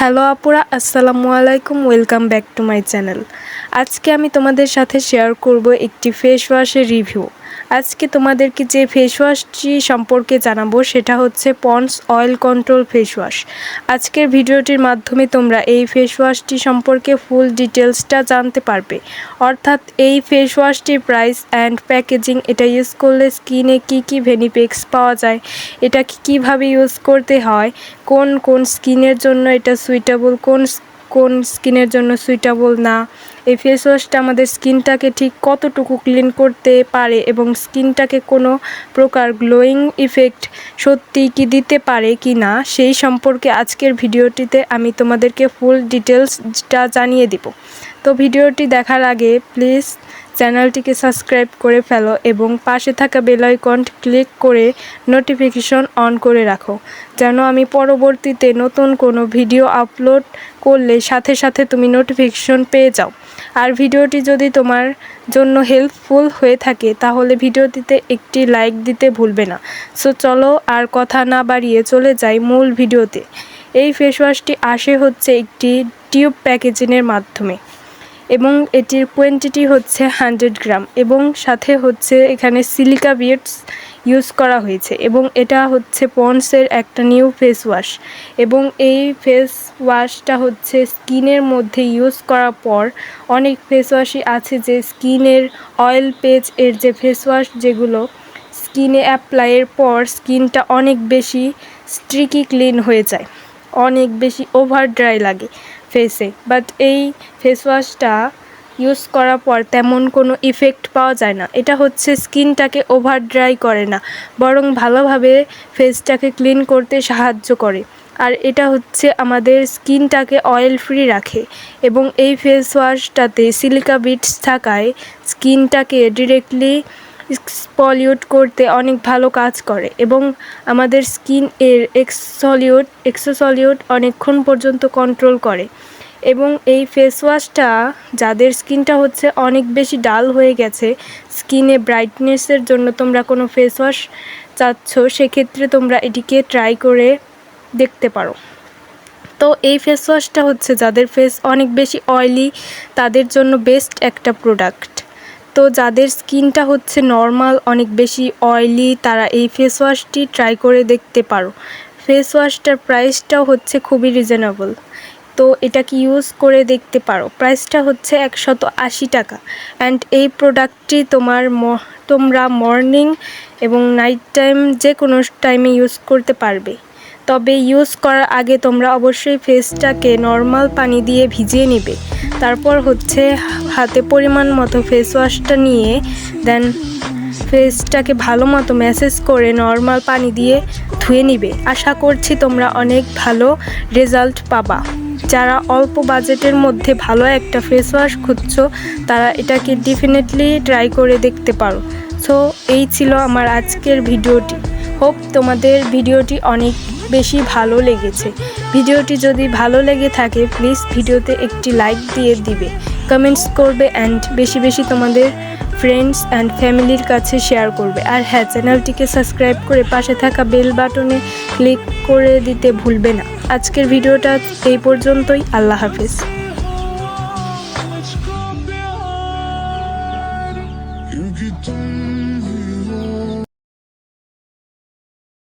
Hello আপুরা আসসালামু আলাইকুম welcome back to my channel. আজকে আমি তোমাদের সাথে শেয়ার করব একটি ফেস ওয়াশের রিভিউ আজকে তোমাদেরকে যে ফেস ওয়াশটি সম্পর্কে জানাব, সেটা হচ্ছে Pond's oil control face wash আজকের ভিডিওটির মাধ্যমে তোমরা এই ফেস ওয়াশটি সম্পর্কে ফুল ডিটেলসটা জানতে পারবে। অর্থাৎ এই ফেস ওয়াশটির প্রাইস অ্যান্ড প্যাকেজিং এটা ইউজ করলে স্কিনে কি কি ভেনিপেক্স পাওয়া যায় এটা কীভাবে ইউজ করতে হয়, কোন কোন স্কিনের জন্য এটা সুইটেবল কোন কোন স্কিনের জন্য সুইটেবল না। এই ফেস ওয়াশটা আমাদের স্কিনটাকে ঠিক কতটুকু ক্লিন করতে পারে এবং স্কিনটাকে কোনো প্রকার গ্লোয়িং ইফেক্ট সত্যি কি দিতে পারে কি না, সেই সম্পর্কে আজকের ভিডিওটিতে আমি তোমাদেরকে ফুল ডিটেলসটা জানিয়ে দিব। তো ভিডিওটি দেখার আগে প্লিজ চ্যানেলটিকে সাবস্ক্রাইব করে ফেলো এবং পাশে থাকা বেল আইকন ক্লিক করে নোটিফিকেশন অন করে রাখো, যেন আমি পরবর্তীতে নতুন কোনো ভিডিও আপলোড করলে সাথে সাথে তুমি নোটিফিকেশন পেয়ে যাও। আর ভিডিওটি যদি তোমার জন্য হেল্পফুল হয়ে থাকে, তাহলে ভিডিওটিতে একটি লাইক দিতে ভুলবে না। সো চলো আর কথা না বাড়িয়ে চলে যাই মূল ভিডিওতে। এই ফেসওয়াশটি আসে হচ্ছে একটি টিউব প্যাকেজিংয়ের মাধ্যমে। এবং এটির কোয়েন্টিটি হচ্ছে হান্ড্রেড গ্রাম এবং সাথে হচ্ছে এখানে সিলিকা বিটস ইউজ করা হয়েছে এবং এটা হচ্ছে পন্ডসের একটা নিউ ফেস ওয়াশ এবং এই ফেস ওয়াশটা হচ্ছে স্কিনের মধ্যে ইউজ করার পর অনেক ফেস ওয়াশই আছে যে স্কিনের অয়েল পেজ এর যে ফেস ওয়াশ যেগুলো স্কিনে অ্যাপ্লাইয়ের পর স্কিনটা অনেক বেশি স্ট্রিকি ক্লিন হয়ে যায়, অনেক বেশি ওভার ড্রাই লাগে। ফেসে বাট এই ফেস ওয়াশটা ইউজ করার পর তেমন কোনো ইফেক্ট পাওয়া যায় না। এটা হচ্ছে স্কিনটাকে ওভার ড্রাই করে না, বরং ভালোভাবে ফেসটাকে ক্লিন করতে সাহায্য করে। আর এটা হচ্ছে আমাদের স্কিনটাকে অয়েল ফ্রি রাখে এবং এই ফেস ওয়াশটাতে সিলিকা বিটস থাকায় স্কিনটাকে ডিরেক্টলি এক্সপলিউট করতে অনেক ভালো কাজ করে এবং আমাদের স্কিন এর এক্সলিউট এক্সোসলিউট অনেকক্ষণ পর্যন্ত কন্ট্রোল করে। এবং এই ফেস ওয়াশটা যাদের স্কিনটা হচ্ছে অনেক বেশি ডাল হয়ে গেছে, স্কিনে ব্রাইটনেসের জন্য তোমরা কোনো ফেস ওয়াশ চাচ্ছ, সেক্ষেত্রে তোমরা এটিকে ট্রাই করে দেখতে পারো। তো এই ফেস ওয়াশটা হচ্ছে যাদের ফেস অনেক বেশি অয়েলি তাদের জন্য বেস্ট একটা প্রোডাক্ট তো যাদের স্কিনটা হচ্ছে নর্মাল, অনেক বেশি অয়েলি তারা এই ফেস ওয়াশটি ট্রাই করে দেখতে পারো। ফেস ওয়াশটার প্রাইসটাও হচ্ছে খুবই রিজনেবল তো এটাকে ইউজ করে দেখতে পারো? প্রাইসটা হচ্ছে একশত আশি টাকা। অ্যান্ড এই প্রোডাক্টটি তোমার তোমরা মর্নিং এবং নাইট টাইম যে কোনো টাইমে ইউজ করতে পারবে। তবে ইউজ করার আগে তোমরা অবশ্যই ফেসটাকে নর্মাল পানি দিয়ে ভিজিয়ে নেবে। তারপর হচ্ছে হাতে পরিমাণ মতো ফেস ওয়াশটা নিয়ে দেন ফেসটাকে ভালো মতো ম্যাসেজ করে নর্মাল পানি দিয়ে ধুয়ে নিবে। আশা করছি তোমরা অনেক ভালো রেজাল্ট পাবা। যারা অল্প বাজেটের মধ্যে ভালো একটা ফেস ওয়াশ খুঁজছো, তারা এটাকে ডেফিনেটলি ট্রাই করে দেখতে পারো। সো এই ছিল আমার আজকের ভিডিওটি। হোপ তোমাদের ভিডিওটি অনেক বেশি ভালো লেগেছে। ভিডিওটি যদি ভালো লেগে থাকে প্লিজ ভিডিওতে একটি লাইক দিয়ে দিবে। কমেন্টস করবে অ্যান্ড বেশি বেশি তোমাদের ফ্রেন্ডস অ্যান্ড ফ্যামিলির কাছে শেয়ার করবে। আর হ্যাঁ চ্যানেলটিকে সাবস্ক্রাইব করে পাশে থাকা বেল বাটনে ক্লিক করে দিতে ভুলবে না। আজকের ভিডিওটা এই পর্যন্তই। আল্লাহ হাফিজ। You